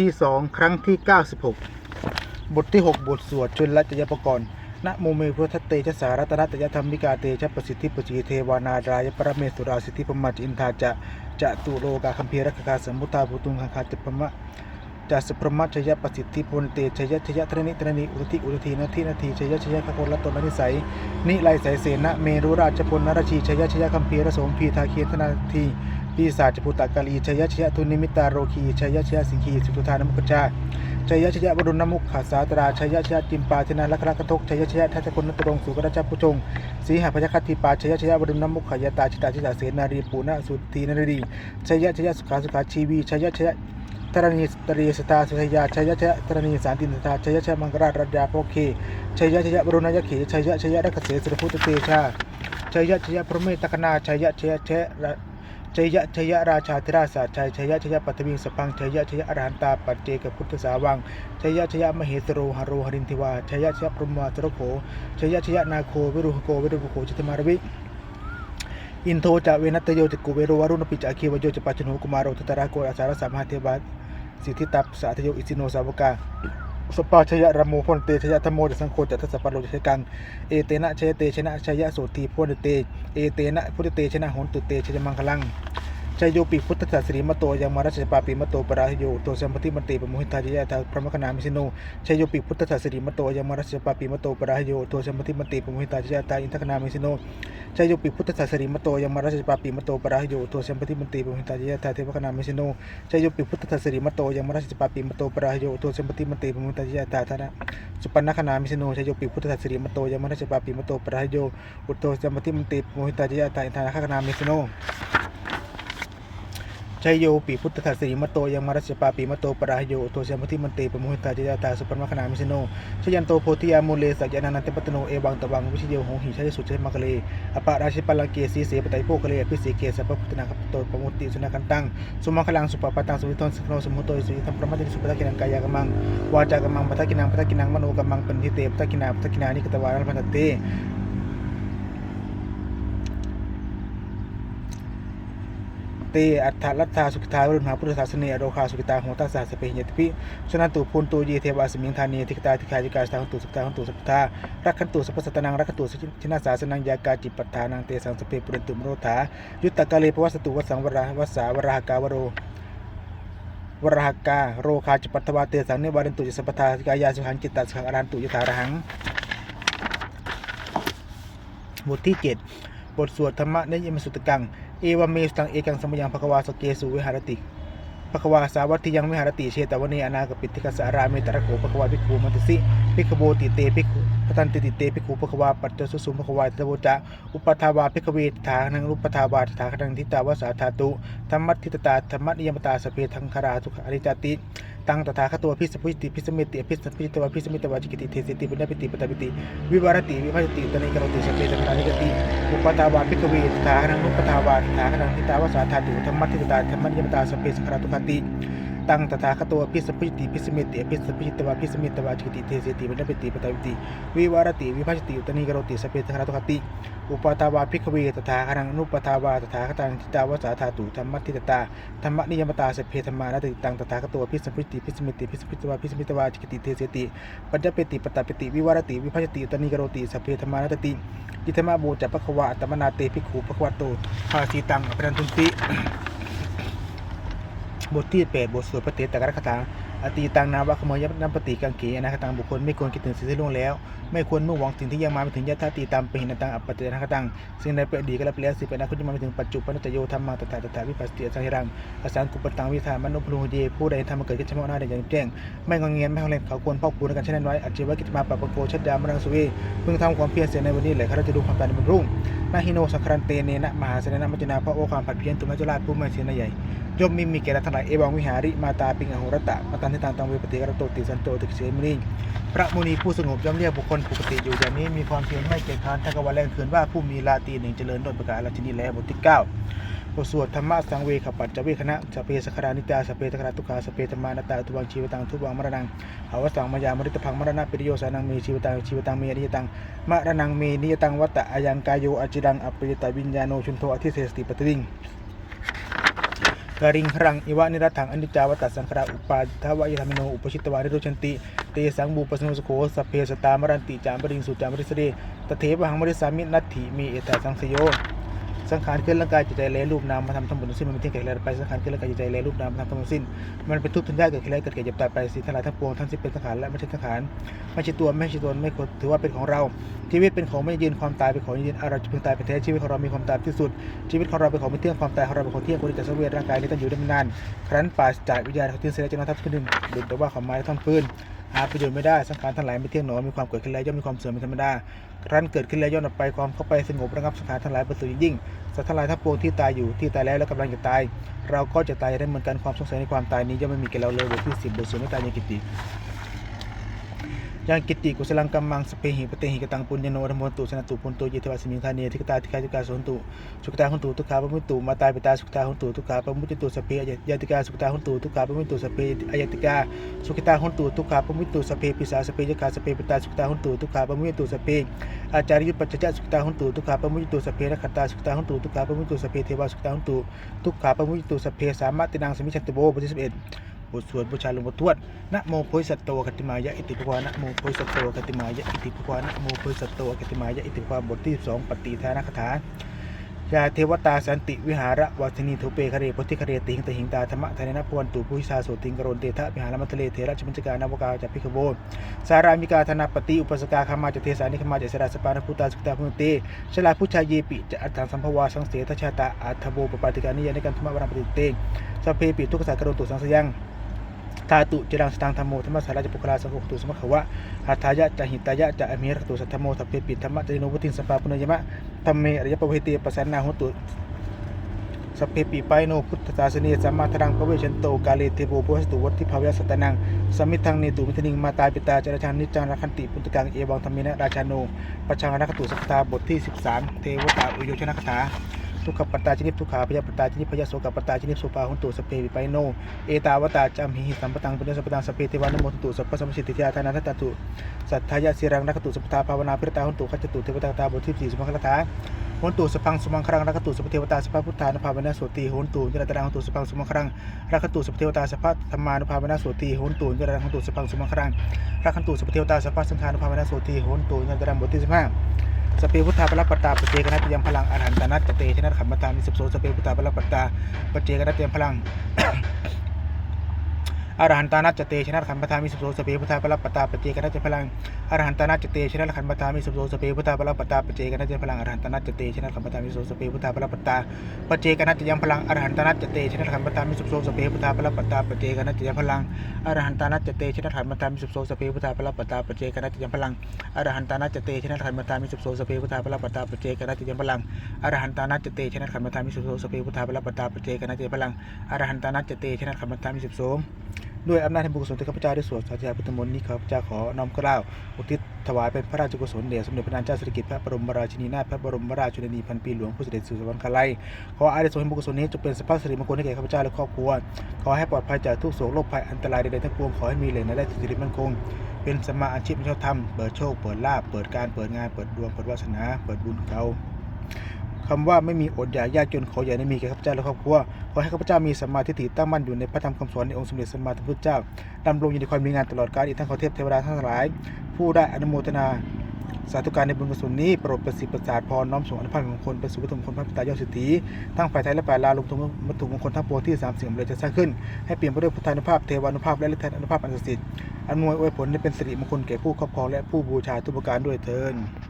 ที่สองครั้งที่ 96 บทที่ 6 บทสวดชนละจยปกรณ์นะโมเมพุทธเตชะสารัตนตยธรรมิกาเตชะประสิทธิปจีเทวานารายปรเมสุราสิทธิปมัจจินทาจะจะตุโลกาคัมภีรคกกาสมุทาภูตุงคังคาติปมะจะสพรหมชยประสิทธิพลเตชยชยตรณิตรณิอุรติอุรทีนาทีนาทีชยชยขโคลตนนิสัยนิไลสายเสนะเมรุราชพลนรชีชยชยคัมภีรสมพีทาเคียนธนาที ปีศาจภูตากาลีชยชยทุนิมิตาโรคีชยชยสิงคีสุทุธานมุกจาชยชยบรุณนมุขขาสาตราชยชยจิมปาชนะลักลักทกชยชยทัชคนนตรงสุกราชพุจงสีหพยคติปาชยชยบรุณนมุขขยตาชิตาชิตาเสนารีปูนสุตีนรีชยชยสุขาสุขาชีวีชยชยตรณีตรีสตาสุทยาชยชยตรณีสารตินตาชยชยมังกรารัตยาโพเคชยชยบรุณยเขชยชยรักเสสรพุทธเตชาชยชยพระเมตกนาชยชยช ชยะชยะราชาธิราชาชัยชยะชยะปัตวิงสปังชยะชยะอรหันตาปัจเจกพุทธสาวังชยะชยะมเหสโรหโรหรินทิวาชยะชยพรหมวาสรโขชยะชยะนาโควิรุหโกวิรุหโขจิตมารวิอินโทจะเวนัตโยจะกุเวโรวารุณปิจะอคีวโยจะปัจจโนกุมารโตตราโกอาสารสามหาเทวาสิทธิตัปสาทโยอิสิโนสาวกา สปาชยะรโมพลเตชยะธโมจะสังโฆจะทัสปะโลจะใช้กังเอเตนะเชเตชนะชยะโสตีพลเตเอเตนะพุทธเตชนะโหนตุเตชยมังคลัง ชโยปิพุทธศาสริมโตยังมาราชปาปิมโตปราหโยโตสัมปติมันเตปโมหิทาจยะทาพระมคณามิสิโนชโยปิพุทธศาสริมโตยังมาราชปาปิมโตปราหโยโตสัมปติมันเตปโมหิทาจยะทาอินทคณามิสิโนชโยปิพุทธศาสริมโตยังมาราชปาปิมโตปราหโยโตสัมปติมันเตปโมหิทาจยะทาเทวคณามิสิโนชโยปิพุทธศาสริมโตยังมาราชปาปิมโตปราหโยโตสัมปติมันเตปโมหิทาจยะทาธนะสุปันนคณามิสิโนชโยปิพุทธศาสริมโตยังมาราชปาปิมโตปราหโยอุตโตสัมปติมันเตปโมหิทาจยะทาอินทคณามิสิโน ชัยโยปีพุทธทัสสีมโตยังมารัชปาปีมโตปราหโยโตเชมพิมันเตปมุหิตาจยาตาสุปันมคณามิสโนชยันโตโพธิยามูเลสัจญานันเตปตโนเอวังตวังวิชโยโหหิชัยสุชัยมะกเลอปาราชิปัลังเกสีเสปไตโพกเลปิสีเกสัพพุทธนาคปโตปมุติสุนาคันตังสุมังคลังสุปปตังสุวิทนสุโนสมุตโตสุยิธรรมประมาติสุปตะกินังกายากมังวาจากมังปตะกินังปตะกินังมโนกมังปันทิเตปตะกินาปตะกินานิกตวารัพันเต เตอัฏฐรัตถาสุขิตาวรุณหาพุทธศาสนอโรคาสุขิตาโหตัสสะสเปหิยติปิชนะตุพุนตุเยเทวาสมิงธานีทิกตาทิคาจิกาสตาหันตุสุขิตาหันตุสุขิตารักขันตุสัพพสัตนังรักขันตุชินาสาสนังยากาจิปัฏฐานังเตสังสเปปุเรนตุมโรธายุตตะกาเลปวัสตุวสังวราวัสสาวราหกาวโรวรหกาโรคาจิปัตวาเตสังเนวารินตุจิสัพพทากายาสุขังจิตตสุขังอรันตุยถารหังบทที่ 7 บทสวดธรรมะในยมสุตกัง เอวเมสตังเอกังสมยังภควาสเกสุวิหารติภควาสาวัตถิยังวิหารติเชตวเนอนากปิติกสารามิตรโกภควาภิกขุมันตสิภิกขโบติเตภิกขุพตันติติเตภิกขุภควาปัจจสุสุมภควาตะโวจะอุปทาวาภิกขเวทานังรูปทาวาทาคนังทิตาวสาธาตุธรรมัตทิตตาธรรมนิยมตาสเพทังคาราทุกอริจติ ตังตถาคตัวพิสพุติพิสมิติพิสพิตวพิสมิตวจิกิติเทสิติปุญญปิติปตปิติวิวารติวิภัสติตนิกรติสเปสังฆานิกติอุปตาวาพิกขเวทานังนุปตาวาทานังทิตาวสาธาตุธรรมัตถิตตาธรรมนิยมตาสเปสังฆาตุคติ ตังตถาคตวพิสพุติพิสมิติพิสพิตวาพิสมิตวาจิกิติเทสิติปุญญปิติปตปิติวิวารติวิภัสติตนิกรติสเปสังฆาทุคติ อุปตาวาภิกขเวตถาคนังนุปทาวาตถาคตังทิตาวสาธาตุธรรมติตตาธรรมนิยมตาสพเพธรรมานติตังตถาคตวพิสพุติพิสมิติพิสพิตวาพิสมิตวาจิกิติเทเสติปัญจเปติปตตปิติวิวารติวิภัสติตนิกรติสเพธรรมานติอิธรรมะโบจัปปะควาอัตมนาเตภิกขุปะควาโตภาสีตังอภินันทุนติ บทที่8บทสวดปฏิตกรคตาอตีตังนาวะขโมยยับนัปฏิกังเกอนาคตังบุคคลไม่ควรคิดถึงสิ่งที่ล่วงแล้ว ไม่ควรมุ่งหวังสิ่งที่ยังมาไม่ถึงยะธาตีตามไปหินตังอัปปตินาคตังสิ่งใดเป็นอดีตก็แล้วไปแล้วสิ่งเป็นอนาคตจะมาไม่ถึงปัจจุบันตโยธรรมังตถาตถาวิปัสสติสังหิรังอสังกุปตังวิธามนุพลูเยผู้ใดทำมาเกิดขึ้นเฉพาะหน้าได้อย่างแจ้งไม่งงเงียนไม่ของเล่นเขาควรพ่อกพูนกันเช่นนั้นไว้อาชีวกิจมาปะปะโกชัดดามรังสุเวเพิ่งทำความเพียรเสียในวันนี้แหละข้าราชดูความตายในบรรรุ่งนาฮิโนสังครันเตเนนะมหาเสนามัจจนาพระโอความผัดเพี้ยนตุมัจจุราชผู้ไม่เสียนใหญ่ย่อมมิมีแก่ละทั้งหลายเอวังวิหาริมาตาปิงอโหรตะมาตันทิตังตังเวปติกรโตติสันโตติเสมินิพระมุนีผู้สงบย่อมเรียกบุคคลปกติอยู่อย่างนี้มีความเพียรไม่เกียจคร้านทั้งกวันแรงคืนว่าผู้มีลาตีหนึ่งเจริญโดยประการราชนีแล้วบทที่เก้าบทสวดธรรมะสังเวขปัจจเวคณะสเพสกรานิตาสเพตคราทุขาสเพธรรมานาตาทุวังชีวตังทุวังมรณังอาวสังมายามริตพังมรณะปิริโยสานังเมชีวตังชีวตังเมอนิยตังมรณังเมนิยตังวัตตะอายังกายโยอจิรังอปริยตวิญญาโนชุนโทอธิเสสติปติวิง กริงหรังอิวะนิรัตถังอนิจจาวัตตสังขารอุปาทวายธรรมโนอุปชิตวานิโรชันติเตสังบูปสนุสโคสเพสตามรันติจามปริงสุจามริสเดตเทปหังมริสามินัตถิมีเอตสังสโย สังขารเคลื่อนร่างกายจิตใจแลรูปนามมาทำทั้งหมดทั้งสิ้นมันเป็นเที่ยงแก่แลไปสังขารเคลื่อนร่างกายจิตใจแลรูปนามมาทำทั้งหมดทั้งสิ้น มันเป็นทุกข์ทันยากเกิดขึ้นแล้วเกิดแก่เจ็บตายไปสิ่งทั้งหลายทั้งปวงทั้งสิ้นเป็นสังขารและไม่ใช่สังขารไม่ใช่ตัวไม่ใช่ตนไม่ควรถือว่าเป็นของเรา ชีวิตเป็นของไม่ยืนความตายเป็นของยืนอะไรจะพึงตายเป็นแท้ชีวิตของเรามีความตายที่สุด ชีวิตของเราเป็นของไม่เที่ยงความตายของเราเป็นของเที่ยงคนที่จะสังเวชร่างกายนี้ต้องอยู่ได้ไม่นานครั้นปราศจากวิญญาณเขาทิ้งเสียจนทับขึ้นหนึ่งดุจแต่ว่าเขาไม้ท่อนพื้น หาประโยชน์ไม่ได้สังขารทั้งหลายไม่เที่ยงหนอมีความเกิดขึ้นแล้วย่อมมีความเสื่อมเป็นธรรมดาครั้นเกิดขึ้นแล้วย่อมดับไปความเข้าไปสงบระงับสังขารทั้งหลายประเสริฐยิ่งสัตว์ทั้งหลายทั้งปวงที่ตายอยู่ที่ตายแล้วและกำลังจะตาย เราก็จะตายได้เหมือนกันความสงสัยในความตายนี้ย่อมไม่มีแก่เราเลยบทที่สิบบทสวดไม่ตายยังกิตติ ยังกิตติกุศลังกัมมังสเปหิปเตหิกตังปุญญโนธรรมวนตุสนตุปุนโตเยทวาสมิงธานีทิกตาทิกาทิกาสุนตุสุขตาหุนตุทุกขาปมุตตุมาตายปิตาสุขตาหุนตุทุกขาปมุตตุสเปยติกาสุขตาหุนตุทุกขาปมุตุสเปอายติกาสุขตาหุนตุทุกขาปมุตุสเปปิสาสเปยกาสเปปิตาสุขตาหุนตุทุกขาปมุตุสเปอาจาริยุปัจจสุขตาหุนตุทุกขาปมุจตุสเพนะขัตตาสุขตาหุนตุทุกขาปมุจตุสพเพเทวาสุขตาหุนตุทุกขาปมุจตุสพเพสามะตินังสมิชัตโบบทที่สิบเอ็ด บทสวดบูชาหลวงพ่อทวดนะโมโพธิสัตโตกติมายะอิติภควานะโมโพธิสัตโตกติมายะอิติภควานะโมโพธิสัตโตกติมายะอิติภควาบทที่สองปฏิทานคาถายาเทวตาสันติวิหาระวัฒนีทุเปคเรโพธิคเรติหิงตหิงตาธรรมะทานะพวันตุภูหิสาโสติงกรณเตทะวิหารมัทะเลเทระชมัญจการนวกาจัพิกโวสารามิกาธนาปฏิอุปสกาคามาจเทสานิคมาจสราสปานพุตาสุตาพุนเตชลาพุชายเยปิจะอัตถังสัมภวาสังเสทชาตาอัทโบปปาติกานิยในการธรรมวรปฏิเตสัพเพปิทุกขสักกรณตุสังสยัง ทาตุจรังสตังธรรมโมธรรมสาราจปุคลาสังฆตุสมะขวะหัตถายะจะหิตายะจะอเมรตุสัทธโมสัพเพปิธรรมะจโนวุติงสัพพาปุณยมะธรรมเมอริยปเติปสันนาหุตุสัพเพปิไปโนพุทธศาสนีสัมมาทรังพระเวชันโตกาเลเทโปโพสตุวัตถิภาวยสัตนังสมิทังเนตุมิทนิงมาตายปิตาจารชันนิจังรักขันติปุตตกังเอวังธรรมินะราชาโนปัจชังรักตุสัพตาบทที่ 13 เทวตาอุโยชนะคาถา ทุกขปัตตาจินิพทุกขาพยาปัตตาจินิพยาโสกปัตตาจินิพโสปาหุนตุสเพปิไปโน เอตาวตาจัมหิหิสัมปตังปุญญสัมปตังสเพเทวานโมตุสัพพสัมสิทธิยาทานาทัตตุสัทธายะสิรังรักตุสัพพทาภาวนาพิรตาหุนตุขัจตุเทวตาตาบทที่4สมังคลาถาโหนตูสพังสุมังครังรักตุสุปเทวตาสภาพุทธานุภาเวนะโสตีโหนตูยะตระหังตูสพังสุมังครังรักตุสุปเทวตาสภาธรรมานุภาเวนะโสตีโหนตูยะตระหังตูสพังสุมังครังรักตุสุปเทวตาสภาสังฆานุภาเวนะโสตีโหนตูยะตระหังบทที่สิบห้า สเปพุทธาปรัปปตาปเจกนัตยังพลังอรหันตนัตเตชนะขัมมตามิสิบโสสเปพุทธาปรัปปตาปเจกนัตยังพลัง อรหันตานัจเตชนะขันธ์ปทามิสุโสสเปพุทธาปรัปตาปเจกนัจพลังอรหันตานัจเตชนะขันธ์ปทามิสุโสสเปพุทธาปรัปตาปเจกนัจพลังอรหันตานัจเตชนะขันธ์ปทามิสุโสสเปพุทธาปรัปตาปเจกนัจยังพลังอรหันตานัจเตชนะขันธ์ปทามิสุโสสเปพุทธาปรัปตาปเจกนัจยังพลังอรหันตานัจเตชนะขันธ์ปทามิสุโสสเปพุทธาปรัปตาปเจกนัจยังพลังอรหันตานัจเตชนะขันธ์ปทามิสุโสสเปพุทธาปรัปตาปเจกนัจยังพลังอรหันตานัจเตชนะขันธ์ปทามิสุโสสเปพุทธาปรัปตาปเจกนัจยังพลังอรหันตานัจจเตชนะขันธ์ปทามิสุโส ด้วยอำนาจแห่งบุญกุศลที่ข้าพเจ้าได้สวดสาธยายพุทธมนต์นี้ข้าพเจ้าขอน้อมเกล้าอุทิศถวายเป็นพระราชกุศลแด่สมเด็จพระนางเจ้าสิริกิติ์พระบรมราชินีนาถพระบรมราชชนนีพันปีหลวงผู้เสด็จสู่สวรรคาลัยขออานิสงส์แห่งบุญกุศลนี้จงเป็นสัพพะสิริมงคลให้แก่ข้าพเจ้าและครอบครัวขอให้ปลอดภัยจากทุกโศกโรคภัยอันตรายใดๆทั้งปวงขอให้มีแหล่งรายได้สิริมั่นคงเป็นสมาอาชีพเป็นชอบธรรมเปิดโชค เปิดลาภเปิดการเปิดงานเปิดดวงเปิดวาสนา เปิดบุญเก่า คำว่าไม่มีอดอยากยากจนขออย่าได้มีแก่ข้าพเจ้าและครอบครัวขอให้ข้าพเจ้ามีสัมมาทิฏฐิตั้งมั่นอยู่ในพระธรรมคำสอนในองค์สมเด็จสัมมาสัมพุทธเจ้าดำรงอยู่ในความมีงานตลอดกาลอีกทั้งขอเทพเทวดาทั้งหลาย ผู้ได้อนุโมทนาสาธุการในบุญกุศลนี้โปรดประสิทธิ์ประสาทพรน้อมส่งอนุภาพของคนไปสู่พระธรรมคนพระพิตายอดสิทธิทั้งฝ่ายไทยและฝ่ายลาวรวมถึงวัตถุมงคลทั้งปวงที่สามสิ่งเลยจะสร้างขึ้น ให้เปลี่ยนไปด้วยพุทธานุภาพเทวานุภาพและฤทธานุภาพอันศักดิ์สิทธิ์อำนวยอวยผลให้เป็นสิริมงคลแก่ผู้ครอบครองและผู้บูชาทุกประการด้วยเทิน